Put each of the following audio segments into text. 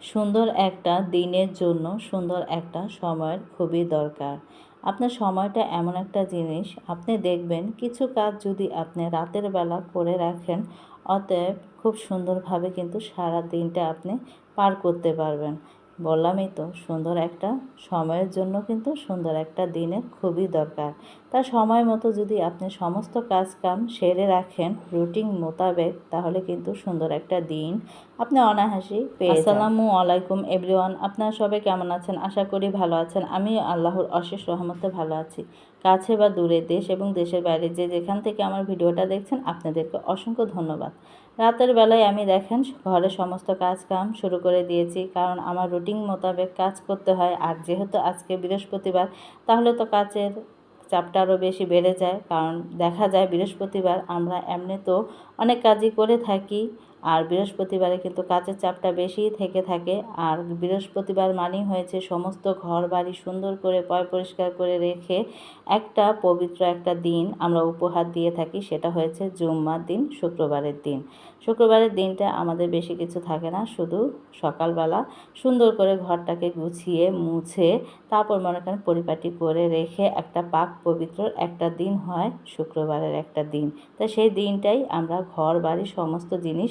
সুন্দর একটা দিনের জন্য সুন্দর একটা সময়ের খুবই দরকার। আপনার সময়টা এমন একটা জিনিস, আপনি দেখবেন কিছু কাজ যদি আপনি রাতের বেলা করে রাখেন, অতএব খুব সুন্দরভাবে কিন্তু সারা দিনটা আপনি পার করতে পারবেন। বললামই তো, সুন্দর একটা সময়ের জন্য কিন্তু সুন্দর একটা দিনের খুবই দরকার। তা সময় মতো যদি আপনি সমস্ত কাজ কাম সেরে রাখেন রুটিন মোতাবেক, তাহলে কিন্তু সুন্দর একটা দিন আপনি অনাহাসি পেয়ে আসসালামু আলাইকুম এভরিওয়ান, আপনারা সবাই কেমন আছেন? আশা করি ভালো আছেন। আমি আল্লাহর অশেষ রহমতে ভালো আছি। কাছে বা দূরে, দেশ এবং দেশের বাইরে যে যেখান থেকে আমার ভিডিওটা দেখছেন, আপনাদেরকে অসংখ্য ধন্যবাদ। রাতের বেলায় আমি দেখেন, ঘরে সমস্ত কাজ কাম শুরু করে দিয়েছি। কারণ আমার রুটিন মোতাবেক কাজ করতে হয়। আর যেহেতু আজকে বৃহস্পতিবার, তাহলে তো কাজের চাপটা আরও বেশি বেড়ে যায়। কারণ দেখা যায় বৃহস্পতিবার আমরা এমনি তো অনেক কাজই করে থাকি। আর বৃহস্পতিবারে কিন্তু কাজের চাপটা বেশিই থেকে থাকে। আর বৃহস্পতিবার মানেই হয়েছে সমস্ত ঘর বাড়ি সুন্দর করে, পয় পরিষ্কার করে রেখে একটা পবিত্র একটা দিন আমরা উপহার দিয়ে থাকি। সেটা হয়েছে জুম্মার দিন, শুক্রবারের দিন। শুক্রবারের দিনটা আমাদের বেশি কিছু থাকে না, শুধু সকালবেলা সুন্দর করে ঘরটাকে গুছিয়ে, মুছে, তারপর মনে করেন পরিপাটি করে রেখে একটা পাক পবিত্র একটা দিন হয়, শুক্রবারের একটা দিন। তা সেই দিনটাই আমরা ঘর বাড়ি সমস্ত জিনিস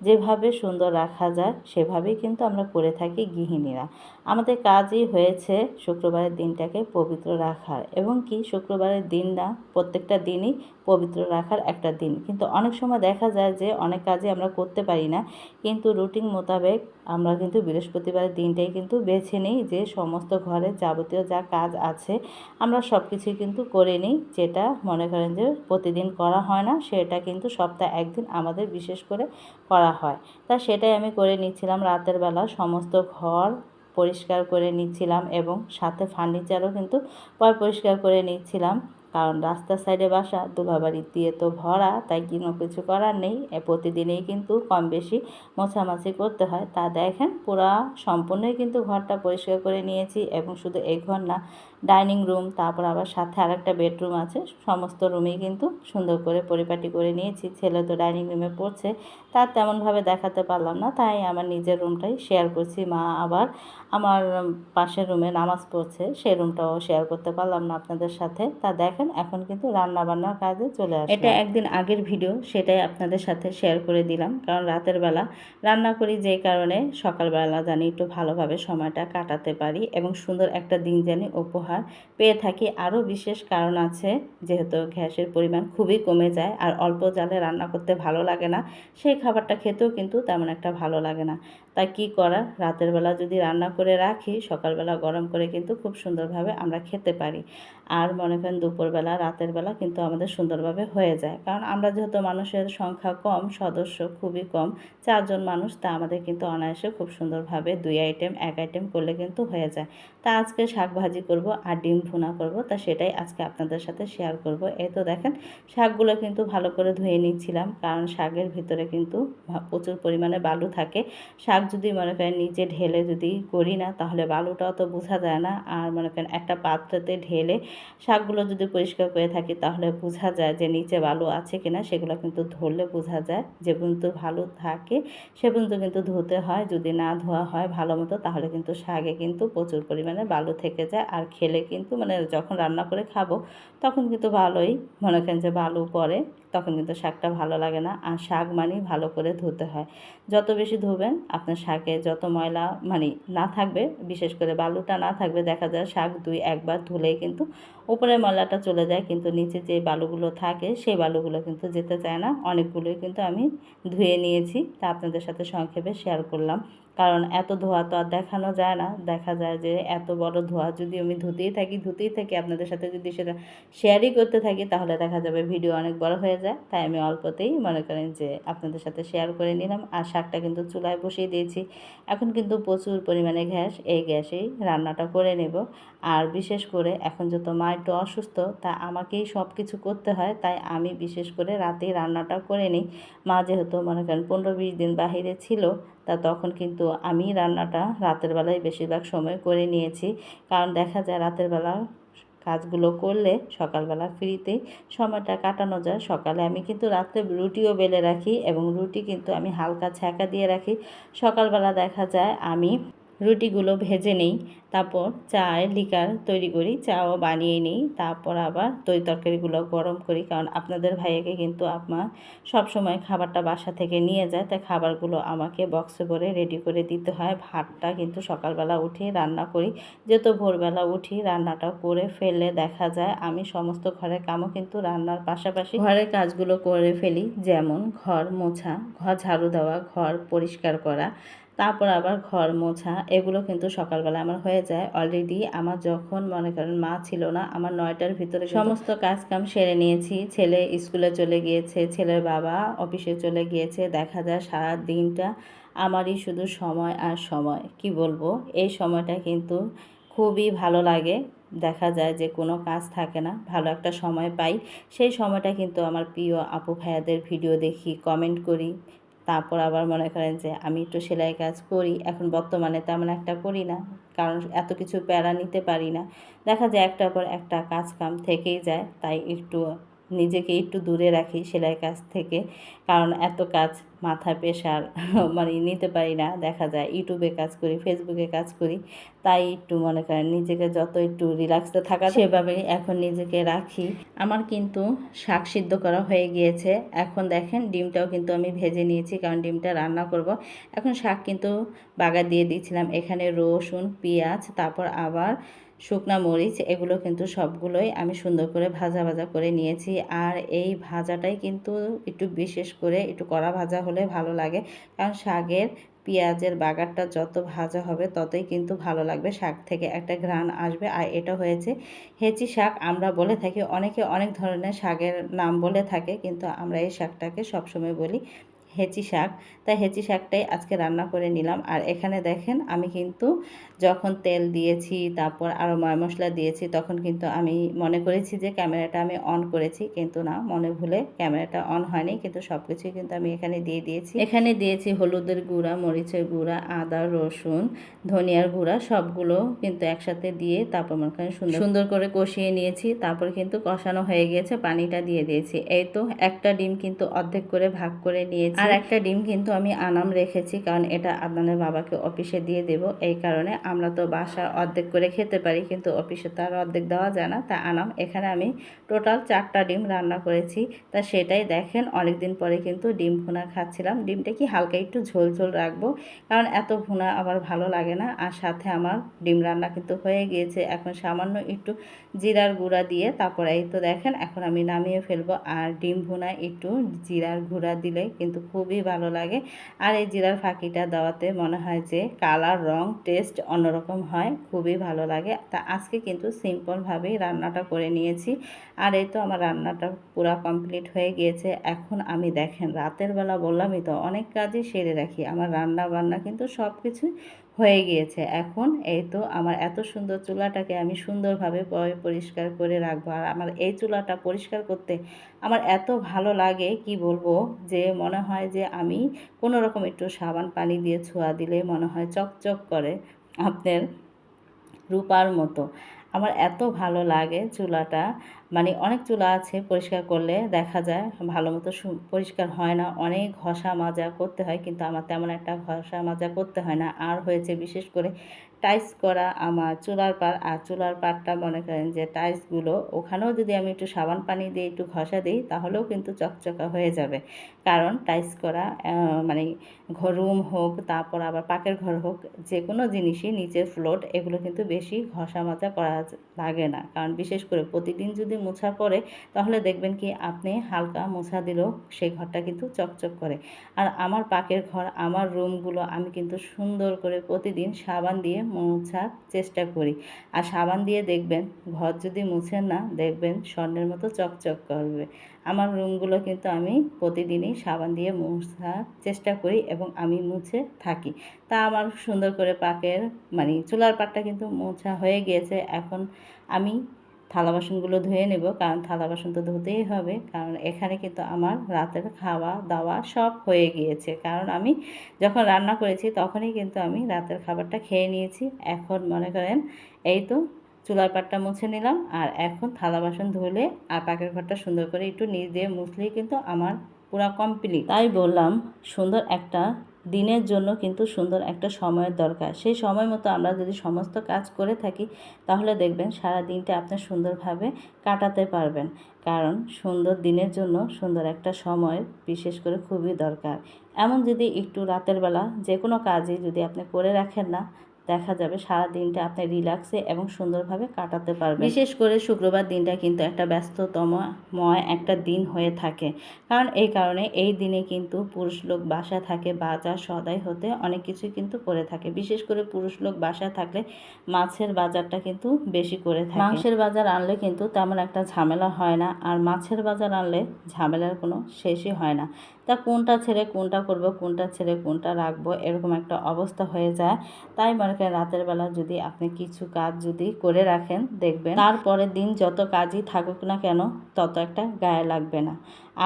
যেভাবে সুন্দর রাখা যায়, সেভাবেই কিন্তু আমরা করে থাকি গৃহিণীরা। আমাদের কাজই হয়েছে শুক্রবারের দিনটাকে পবিত্র রাখার এবং কি শুক্রবারের দিন না, প্রত্যেকটা দিনই পবিত্র রাখার একটা দিন। কিন্তু অনেক সময় দেখা যায় যে অনেক কাজই আমরা করতে পারি না, কিন্তু রুটিন মোতাবেক আমরা কিন্তু বৃহস্পতিবারের দিনটাই কিন্তু বেছে নিই যে সমস্ত ঘরের যাবতীয় যা কাজ আছে, আমরা সব কিছুই কিন্তু করে নিই। যেটা মনে করেন যে প্রতিদিন করা হয় না, সেটা কিন্তু সপ্তাহে একদিন আমাদের বিশেষ করে করা হয়। তা সেটাই আমি করে নিচ্ছিলাম রাতের বেলা। সমস্ত ঘর পরিষ্কার করে নিচ্ছিলাম এবং সাথে ফার্নিচারও কিন্তু পর পরিষ্কার করে নিচ্ছিলাম। কারণ রাস্তার সাইডে বাসা দুলাবাড়ি দিয়ে তো ভরা, তাই কোনো কিছু করার নেই। প্রতিদিনেই কিন্তু কম বেশি মোছামাছি করতে হয়। তা দেখেন, পুরা সম্পূর্ণই কিন্তু ঘরটা পরিষ্কার করে নিয়েছি এবং শুধু এই ঘর না ডাইনিং রুম, তারপর আবার সাথে আরেকটা বেডরুম আছে। সমস্ত রুমেই কিন্তু সুন্দর করে পরিপাটি করে নিয়েছি। ছেলে তো ডাইনিং রুমে পড়ছে, তার তেমনভাবে দেখাতে পারলাম না, তাই আমার নিজের রুমটাই শেয়ার করছি। মা আবার আমার পাশের রুমে নামাজ পড়ছে, সেই রুমটাও শেয়ার করতে পারলাম না আপনাদের সাথে। তা দেখেন, এখন কিন্তু রান্না বান্নার কাজে চলে আসে এটা একদিন আগের ভিডিও, সেটাই আপনাদের সাথে শেয়ার করে দিলাম। কারণ রাতের বেলা রান্না করি যেই কারণে সকালবেলা জানি একটু ভালোভাবে সময়টা কাটাতে পারি এবং সুন্দর একটা দিন জানি উপহার পেয়ে থাকি। আরও বিশেষ কারণ আছে, যেহেতু গ্যাসের পরিমাণ খুবই কমে যায় আর অল্প জালে রান্না করতে ভালো লাগে না, সেই খাবারটা খেতেও কিন্তু তেমন একটা ভালো লাগে না। তাই কি করা? রাতের বেলা যদি রান্না করে রাখি, সকালবেলা গরম করে কিন্তু খুব সুন্দরভাবে আমরা খেতে পারি। আর মনে করেন দুপুরবেলা, রাতের বেলা কিন্তু আমাদের সুন্দরভাবে হয়ে যায়। কারণ আমরা যেহেতু মানুষের সংখ্যা কম, সদস্য খুবই কম, চারজন মানুষ, তা আমাদের কিন্তু অনায়াসে খুব সুন্দরভাবে দুই আইটেম এক আইটেম করলে কিন্তু হয়ে যায়। তা আজকে শাক ভাজি করব আর ডিম ভুনা করব, তা সেটাই আজকে আপনাদের সাথে শেয়ার করব। এই তো দেখেন, শাকগুলো কিন্তু ভালো করে ধুয়ে নিচ্ছিলাম, কারণ শাকের ভিতরে কিন্তু প্রচুর পরিমাণে বালু থাকে। শাক যদি মনে করেন নিচে ঢেলে যদি করি না, তাহলে বালুটাও তো বোঝা যায় না। আর মনে করেন একটা পাত্রতে ঢেলে শাকগুলো যদি পরিষ্কার করে থাকি, তাহলে বোঝা যায় যে নিচে বালু আছে কিনা, সেগুলো কিন্তু ধরলে বোঝা যায়। যে পর্যন্ত ভালো থাকে, সে পর্যন্ত কিন্তু ধুতে হয়। যদি না ধোয়া হয় ভালো মতো, তাহলে কিন্তু শাকে কিন্তু প্রচুর পরিমাণে বালু থেকে যায়। আর খেলে কিন্তু মানে যখন রান্না করে খাব, তখন কিন্তু ভালোই মনে করেন যে বালু পড়ে। তখন কিন্তু শাকটা ভালো লাগে না। আর শাক মানেই ভালো করে ধুতে হয়। যত বেশি ধুবেন, আপনার শাকে যত ময়লা মানে না থাকবে, বিশেষ করে বালুটা না থাকবে, দেখা যায় শাক দুই একবার ধুলেই কিন্তু উপরে ময়লাটা চলে যায়। কিন্তু নিচে যে বালুগুলো থাকে, সেই বালুগুলো কিন্তু যেতে চায় না। অনেকগুলোই কিন্তু আমি ধুয়ে নিয়েছি। তা আপনাদের সাথে সংক্ষেপে শেয়ার করলাম। কারণ এত ধোয়া তো আর দেখানো যায় না। দেখা যায় যে এত বড় ধোয়া যদি আমি ধুতেই থাকি ধুতেই থাকি আপনাদের সাথে যদি সেটা শেয়ারই করতে থাকি, তাহলে দেখা যাবে ভিডিও অনেক বড় হয়ে যায়। তাই আমি অল্পতেই মনে করেন যে আপনাদের সাথে শেয়ার করে নিলাম। আর শাকটা কিন্তু চুলায় বসিয়ে দিয়েছি। এখন কিন্তু প্রচুর পরিমাণে গ্যাস, এই গ্যাসেই রান্নাটা করে নেব। আর বিশেষ করে এখন যত মা একটু অসুস্থ, তা আমাকেই সব কিছু করতে হয়। তাই আমি বিশেষ করে রাতেই রান্নাটা করে নিই। মা যেহেতু মনে করেন পনেরো বিশ দিন বাহিরে ছিল তা তখন কিন্তু আমি রান্নাটা রাতের বেলায় বেশিরভাগ সময় করে নিয়েছি। কারণ দেখা যায় রাতের বেলা কাজগুলো করলে সকালবেলা ফ্রিতে সময়টা কাটানো যায়। সকালে আমি কিন্তু রাত্রে রুটিও বেলে রাখি এবং রুটি কিন্তু আমি হালকা ছ্যাঁকা দিয়ে রাখি। সকালবেলা দেখা যায় আমি রুটিগুলো ভেজে নেই, তারপর চায়ের লিকার তৈরি করি, চাও বানিয়ে নিই, তারপর আবার দই তরকারিগুলো গরম করি, কারণ আপনাদের ভাইয়াকে কিন্তু আপনার সব সময় খাবারটা বাসা থেকে নিয়ে যায়, তাই খাবারগুলো আমাকে বক্সে করে রেডি করে দিতে হয়। ভাতটা কিন্তু সকালবেলা উঠে রান্না করি, যেহেতু ভোরবেলা উঠি, রান্নাটা করে ফেললে দেখা যায়, আমি সমস্ত ঘরের কামও কিন্তু রান্নার পাশাপাশি ঘরের কাজগুলো করে ফেলি, যেমন ঘর মোছা, ঘর ঝাড়ু দেওয়া, ঘর পরিষ্কার করা তারপর আবার ঘর মোছা, এগুলো কিন্তু সকালবেলা আমার হয়ে যায় অলরেডি আমার যখন মনে করেন মা ছিল না, আমার নয়টার ভিতরে সমস্ত কাজ কাম সেরে নিয়েছি। ছেলে স্কুলে চলে গিয়েছে, ছেলের বাবা অফিসে চলে গিয়েছে, দেখা যায় সারা দিনটা আমারই শুধু সময় আর সময়। কি বলব? এই সময়টা কিন্তু খুবই ভালো লাগে। দেখা যায় যে কোনো কাজ থাকে না, ভালো একটা সময় পাই। সেই সময়টা কিন্তু আমার প্রিয় আপু ভাইয়াদের ভিডিও দেখি কমেন্ট করি। তারপর আবার মনে করেন যে আমি একটু সেলাই কাজ করি, এখন বর্তমানে তেমন একটা করি না, কারণ এত কিছু প্যারা নিতে পারি না। দেখা যায় একটার পর একটা কাজ কাম থেকেই যায়, তাই একটু নিজেকে একটু দূরে রাখি সেলাই কাজ থেকে। কারণ এত কাজ মাথা প্রেশার মানে নিতে পারি না, দেখা যায়। ইউটিউবে কাজ করি ফেসবুকে কাজ করি, তাই একটু মনে করেন নিজেকে যত একটু রিল্যাক্সে থাকা সেভাবেই এখন নিজেকে রাখি। আমার কিন্তু শাক সিদ্ধ করা হয়ে গিয়েছে। এখন দেখেন ডিমটাও কিন্তু আমি ভেজে নিয়েছি, কারণ ডিমটা রান্না করব। এখন শাক কিন্তু বাগা দিয়ে দিয়েছিলাম। এখানে রসুন, পেঁয়াজ, তারপর আবার শুকনা মরিচ, এগুলো কিন্তু সবগুলোই আমি সুন্দর করে ভাজা ভাজা করে নিয়েছি। আর এই ভাজাটাই কিন্তু একটু বিশেষ করে একটু কড়া ভাজা হলে ভালো লাগে। কারণ শাকের পেঁয়াজের বাগারটা যত ভাজা হবে ততই কিন্তু ভালো লাগবে, শাক থেকে একটা ঘ্রাণ আসবে। আর এটা হয়েছে হেঁচি শাক। আমরা বলে থাকি, অনেকে অনেক ধরনের শাকের নাম বলে থাকে, কিন্তু আমরা এই শাকটাকে সবসময় বলি হেঁচি শাক। তাই হেঁচি শাকটাই আজকে রান্না করে নিলাম। আর এখানে দেখেন আমি কিন্তু যখন তেল দিয়েছি, তারপর আরও ময় মশলা দিয়েছি, তখন কিন্তু আমি মনে করেছি যে ক্যামেরাটা আমি অন করেছি। কিন্তু না, মনে ভুলে ক্যামেরাটা অন হয়নি। কিন্তু সব কিছুই কিন্তু আমি এখানে দিয়ে দিয়েছি। এখানে দিয়েছি হলুদের গুঁড়া, মরিচের গুঁড়া, আদা, রসুন, ধনিয়ার গুঁড়া, সবগুলো কিন্তু একসাথে দিয়ে তারপর মনে করেন সুন্দর সুন্দর করে কষিয়ে নিয়েছি। তারপর কিন্তু কষানো হয়ে গিয়েছে পানিটা দিয়ে দিয়েছি। এই তো একটা ডিম কিন্তু অর্ধেক করে ভাগ করে নিয়েছি। আর একটা ডিম কিন্তু আমি আনাম রেখেছি, কারণ এটা আদনানের বাবাকে অফিসে দিয়ে দেব। এই কারণে আমরা তো বাসা অর্ধেক করে খেতে পারি, কিন্তু অফিসে তো আর অর্ধেক দেওয়া যায় না। তা আনাম, এখানে আমি টোটাল চারটা ডিম রান্না করেছি। তা সেটাই দেখেন অনেক দিন পরে কিন্তু ডিম ভুনা খাচ্ছিলাম। ডিমটা কি হালকা একটু ঝোল ঝোল রাখব, কারণ এত ভুনা আবার ভালো লাগে না। আর সাথে আমার ডিম রান্না কিন্তু হয়ে গিয়েছে। এখন সামান্য একটু জিরার গুঁড়া দিয়ে, তারপরে এই তো দেখেন, এখন আমি নামিয়ে ফেলব। আর ডিম ভুনা একটু জিরার গুঁড়া দিলে কিন্তু খুবই ভালো লাগে। আর এই জিরার ফাঁকিটা দেওয়াতে মনে হয় যে কালার, রং টেস্ট অন্যরকম হয়, খুবই ভালো লাগে। তা আজকে কিন্তু সিম্পলভাবেই রান্নাটা করে নিয়েছি। আর এই তো আমার রান্নাটা পুরো কমপ্লিট হয়ে গিয়েছে। এখন আমি দেখেন, রাতের বেলা বললামই তো, অনেক কাজই সেরে রাখি। আমার রান্না বান্না কিন্তু সব কিছুই হয়ে গিয়েছে। এখন এই তো আমার এত সুন্দর চুলাটাকে আমি সুন্দরভাবে পরিষ্কার করে রাখব। আর আমার এই চুলাটা পরিষ্কার করতে আমার এত ভালো লাগে, কি বলব? যে মনে হয় যে আমি কোনো রকম একটু সাবান পানি দিয়ে ছোঁয়া দিলে মনে হয় চকচক করে আপনার রূপার মতো। আমার এত ভালো লাগে চুলাটা। মানে অনেক চুলা আছে পরিষ্কার করলে দেখা যায় ভালো মতো পরিষ্কার হয় না। অনেক ঘষা মাজা করতে হয় কিন্তু আমার তেমন একটা ঘষা মাজা করতে হয় না। আর হয়েছে বিশেষ করে টাইস করা, আমার চুলার পার আর চুলার পাড়টা মনে করেন যে টাইসগুলো ওখানেও যদি আমি একটু সাবান পানি দিয়ে একটু ঘষা দিই, তাহলেও কিন্তু চকচকা হয়ে যাবে। কারণ টাইস করা মানে ঘর রুম হোক, তারপর আবার পাকের ঘর হোক যে কোনো জিনিসই নিচের ফ্লোট এগুলো কিন্তু বেশি ঘষা মাজা করা লাগে না। কারণ বিশেষ করে প্রতিদিন যদি মোছা পড়ে, তাহলে দেখবেন কি আপনি হালকা মোছা দিলেও সেই ঘরটা কিন্তু চকচক করে। আর আমার পাকের ঘর, আমার রুমগুলো আমি কিন্তু সুন্দর করে প্রতিদিন সাবান দিয়ে মোছার চেষ্টা করি। আর সাবান দিয়ে দেখবেন, ঘর যদি মুছেন না, দেখবেন স্বর্ণের মতো চকচক করবে। আমার রুমগুলো কিন্তু আমি প্রতিদিনই সাবান দিয়ে মোছার চেষ্টা করি এবং আমি মুছে থাকি। তা আমার সুন্দর করে পাকের মানে চুলার পাটটা কিন্তু মোছা হয়ে গিয়েছে। এখন আমি থালা বাসনগুলো ধুয়ে নেব, কারণ থালা বাসন তো ধুতেই হবে। কারণ এখানে কিন্তু আমার রাতের খাওয়া দাওয়া সব হয়ে গিয়েছে। কারণ আমি যখন রান্না করেছি তখনই কিন্তু আমি রাতের খাবারটা খেয়ে নিয়েছি। এখন মনে করেন এই তো চুলার পাটটা মুছে নিলাম, আর এখন থালা বাসন ধুলে আর পাকের ঘরটা সুন্দর করে একটু নিচ দিয়ে মুছলেই কিন্তু আমার পুরা কমপ্লিট তাই বললাম, সুন্দর একটা দিনের জন্য কিন্তু সুন্দর একটা সময়ের দরকার। সেই সময় মতো আমরা যদি সমস্ত কাজ করে থাকি, তাহলে দেখবেন সারা দিনটা আপনি সুন্দরভাবে কাটাতে পারবেন। কারণ সুন্দর দিনের জন্য সুন্দর একটা সময় বিশেষ করে খুবই দরকার। এমন যদি একটু রাতের বেলা যে কোনো কাজই যদি আপনি করে রাখেন না দেখা যাবে সারা দিনটা আপনি রিল্যাক্সে এবং সুন্দরভাবে কাটাতে পারবেন। বিশেষ করে শুক্রবার দিনটা কিন্তু একটা ব্যস্ততম ময় একটা দিন হয়ে থাকে। কারণ এই কারণে এই দিনে কিন্তু পুরুষ লোক বাসা থাকে বাজার সদাই হতে অনেক কিছু কিন্তু করে থাকে। বিশেষ করে পুরুষ লোক বাসা থাকলে মাছের বাজারটা কিন্তু বেশি করে থাকে। মাংসের বাজার আনলে কিন্তু তেমন একটা ঝামেলা হয় না। আর মাছের বাজার আনলে ঝামেলার কোনো শেষই হয় না। তা কোনটা ছেড়ে কোনটা করব, কোনটা ছেড়ে কোনটা রাখব, এরকম একটা অবস্থা হয়ে যায়। তাই মনে করেন রাতের বেলা যদি আপনি কিছু কাজ যদি করে রাখেন, দেখবেন তারপরের দিন যত কাজই থাকুক না কেন, তত একটা গায়ে লাগবে না।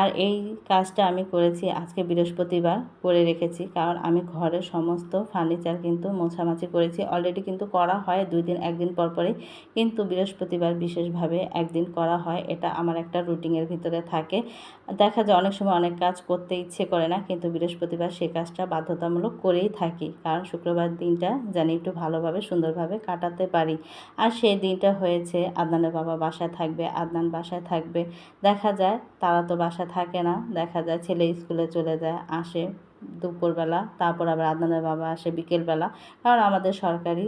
আর এই কাজটা আমি করেছি, আজকে বৃহস্পতিবার করে রেখেছি। কারণ আমি ঘরের সমস্ত ফার্নিচার কিন্তু মোছামাছি করেছি। অলরেডি কিন্তু করা হয় দুই দিন, একদিন পর পরে কিন্তু বৃহস্পতিবার বিশেষভাবে একদিন করা হয়। এটা আমার একটা রুটিনের ভিতরে থাকে। দেখা যায় অনেক সময় অনেক কাজ করতে ইচ্ছে করে না, কিন্তু বৃহস্পতিবার সেই কাজটা বাধ্যতামূলক করেই থাকি। কারণ শুক্রবার দিনটা জানি একটু ভালোভাবে, সুন্দরভাবে কাটাতে পারি। আর সেই দিনটা হয়েছে, আদনানের বাবা বাসায় থাকবে, আদনান বাসায় থাকবে। দেখা যায় তারা তো বাসায় থাকে না, দেখা যায় ছেলে স্কুলে চলে যায়, আসে দুপুরবেলা, তারপর আবার আদনানের বাবা আসে বিকেলবেলা, কারণ আমাদের সরকারি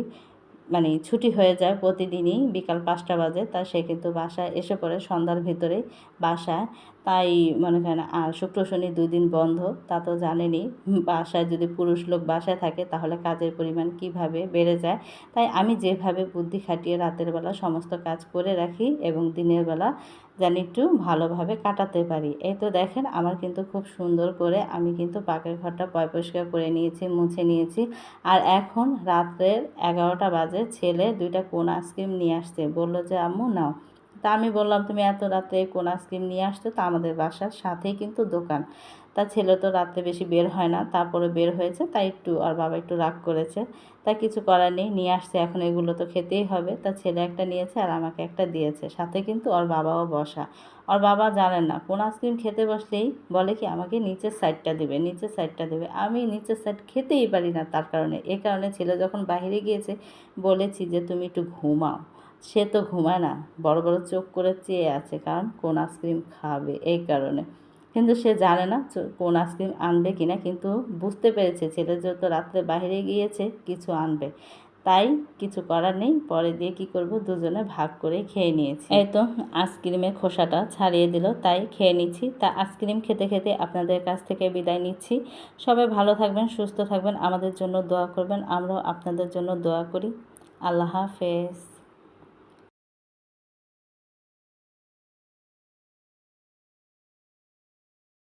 মানে ছুটি হয়ে যায় প্রতিদিনই, বিকাল পাঁচটা বাজে, তা সে কিন্তু বাসায় এসে পড়ে সন্ধ্যার ভিতরে বাসায়, তাই মনে করেন, আর শুক্র শনি দুই দিন বন্ধ, তা তো জানেনি বাসায় যদি পুরুষ লোক বাসায় থাকে, তাহলে কাজের পরিমাণ কীভাবে বেড়ে যায়, তাই আমি যেভাবে বুদ্ধি খাটিয়ে রাতের বেলা সমস্ত কাজ করে রাখি এবং দিনের বেলা যেন একটু ভালোভাবে কাটাতে পারি। এই তো দেখেন, আমার কিন্তু খুব সুন্দর করে আমি কিন্তু পাকের ঘরটা পয় পরিষ্কার করে নিয়েছি, মুছে নিয়েছি। আর এখন রাত্রের এগারোটা বাজে, ছেলে দুইটা কোন আইসক্রিম নিয়ে আসছে। বলল যে, আম্মু, নাও। তা আমি বললাম, তুমি এত রাতে কোন আইসক্রিম নিয়ে আসছো? তা আমাদের বাসার সাথেই কিন্তু দোকান। তা ছেলে তো রাত্রে বেশি বের হয় না, তারপরে বের হয়েছে, তাই একটু আর বাবা একটু রাগ করেছে। তা কিছু করার নেই, নিয়ে আসছে, এখন এগুলো তো খেতেই হবে। তা ছেলে একটা নিয়েছে আর আমাকে একটা দিয়েছে, সাথে কিন্তু ওর বাবাও বসা। ওর বাবা জানেন না, কোন আইসক্রিম খেতে বসলেই বলে কি, আমাকে নিচের সাইডটা দেবে, নিচের সাইডটা দেবে। আমি নিচের সাইড খেতেই পারি না তার কারণে। এ কারণে ছেলে যখন বাইরে গিয়েছে, বলেছি যে, তুমি একটু ঘুমাও। সে তো ঘুমায় না, বড় বড় চোখ করে চেয়ে আছে, কারণ কোন আইসক্রিম খাবে, এই কারণে। কিন্তু সে জানে না কোন আইসক্রিম আনবে কিনা, কিন্তু বুঝতে পেরেছে ছেলে যেহেতু রাত্রে বাইরে গিয়েছে, কিছু আনবে। তাই কিছু করার নেই, পরে দিয়ে কি করব, দুজনে ভাগ করে খেয়ে নিয়েছি। এই তো আইসক্রিমের খোসাটা ছাড়িয়ে দিল, তাই খেয়ে নিচ্ছি। তা আইসক্রিম খেতে খেতে আপনাদের কাছ থেকে বিদায় নিচ্ছি। সবাই ভালো থাকবেন, সুস্থ থাকবেন, আমাদের জন্য দোয়া করবেন, আমরাও আপনাদের জন্য দোয়া করি। আল্লাহ হাফেজ।